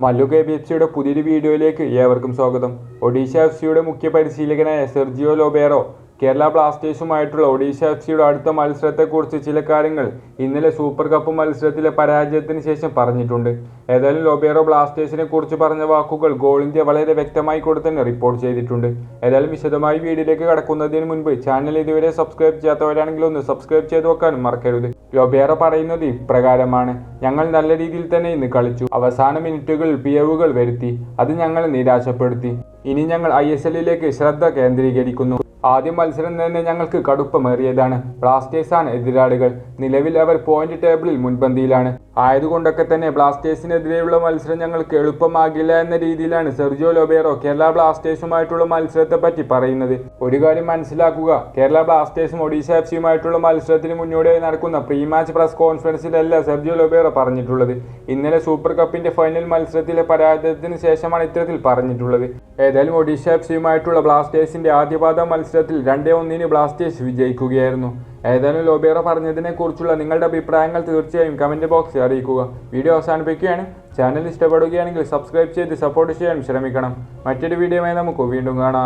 Mallu K. B. F സിയുടെ പുതിയൊരു വീഡിയോയിലേക്ക് ഏവർക്കും സ്വാഗതം. ഒഡീഷ എഫ്. സിയുടെ മുഖ്യ പരിശീലകനായ സെർജിയോ ലോബേറോ കേരള ബ്ലാസ്റ്റേഴ്സുമായിട്ടുള്ള ഒഡീഷ എഫ് സിയുടെ അടുത്ത മത്സരത്തെക്കുറിച്ച് ചില കാര്യങ്ങൾ ഇന്നലെ സൂപ്പർ കപ്പ് മത്സരത്തിലെ പരാജയത്തിന് ശേഷം പറഞ്ഞിട്ടുണ്ട്. ഏതായാലും ലോബേറോ ബ്ലാസ്റ്റേഴ്സിനെ കുറിച്ച് പറഞ്ഞ വാക്കുകൾ ഗോൾ ഇന്ത്യ വളരെ വ്യക്തമായി കൂടെ തന്നെ റിപ്പോർട്ട് ചെയ്തിട്ടുണ്ട്. ഏതായാലും വിശദമായി വീഡിയോയിലേക്ക് കടക്കുന്നതിന് മുൻപ് ചാനൽ ഇതുവരെ സബ്സ്ക്രൈബ് ചെയ്യാത്തവരാണെങ്കിൽ ഒന്ന് സബ്സ്ക്രൈബ് ചെയ്ത് വെക്കാനും മറക്കരുത്. ലോബേറോ പറയുന്നത് ഇപ്രകാരമാണ്. ഞങ്ങൾ നല്ല രീതിയിൽ തന്നെ ഇന്ന് കളിച്ചു. അവസാന മിനിറ്റുകളിൽ പിയവുകൾ വരുത്തി. അത് ഞങ്ങളെ നിരാശപ്പെടുത്തി. ഇനി ഞങ്ങൾ ഐ എസ് എല്ലിലേക്ക് ശ്രദ്ധ കേന്ദ്രീകരിക്കുന്നു. ആദ്യ മത്സരം തന്നെ ഞങ്ങൾക്ക് കടുപ്പമേറിയതാണ്. ബ്ലാസ്റ്റേഴ്സാണ് എതിരാളികൾ. നിലവിൽ അവർ പോയിന്റ് ടേബിളിൽ മുൻപന്തിയിലാണ്. ആയതുകൊണ്ടൊക്കെ തന്നെ ബ്ലാസ്റ്റേഴ്സിനെതിരെയുള്ള മത്സരം ഞങ്ങൾക്ക് എളുപ്പമാകില്ല എന്ന രീതിയിലാണ് സെർജിയോ ലോബേറോ കേരള ബ്ലാസ്റ്റേഴ്സുമായിട്ടുള്ള മത്സരത്തെ പറ്റി പറയുന്നത്. ഒരു കാര്യം മനസ്സിലാക്കുക കേരള ബ്ലാസ്റ്റേഴ്സും ഒഡീഷ എഫ് സിയുമായിട്ടുള്ള മത്സരത്തിന് മുന്നോടിയായി നടക്കുന്ന പ്രീ മാച്ച് പ്രസ് കോൺഫറൻസിലല്ല സെർജിയോ ലോബേറോ പറഞ്ഞിട്ടുള്ളത്. ഇന്നലെ സൂപ്പർ കപ്പിന്റെ ഫൈനൽ മത്സരത്തിലെ പരാജയത്തിന് ശേഷമാണ് ഇത്തരത്തിൽ പറഞ്ഞിട്ടുള്ളത്. ഏതായാലും ഒഡീഷ എഫ് സിയുമായിട്ടുള്ള ബ്ലാസ്റ്റേഴ്സിന്റെ ആദ്യപാദ മത്സരത്തിൽ രണ്ടേ ഒന്നിന് ബ്ലാസ്റ്റേഴ്സ് വിജയിക്കുകയായിരുന്നു. ഏതായാലും ലോബിയറ പറഞ്ഞതിനെ കുറിച്ചുള്ള നിങ്ങളുടെ അഭിപ്രായങ്ങൾ തീർച്ചയായും കമന്റ് ബോക്സിൽ അറിയിക്കുക. വീഡിയോ അവസാനിപ്പിക്കുകയാണ്. ചാനൽ ഇഷ്ടപ്പെടുകയാണെങ്കിൽ സബ്സ്ക്രൈബ് ചെയ്ത് സപ്പോർട്ട് ചെയ്യാൻ ശ്രമിക്കണം. മറ്റൊരു വീഡിയോയുമായി നമുക്ക് വീണ്ടും കാണാം.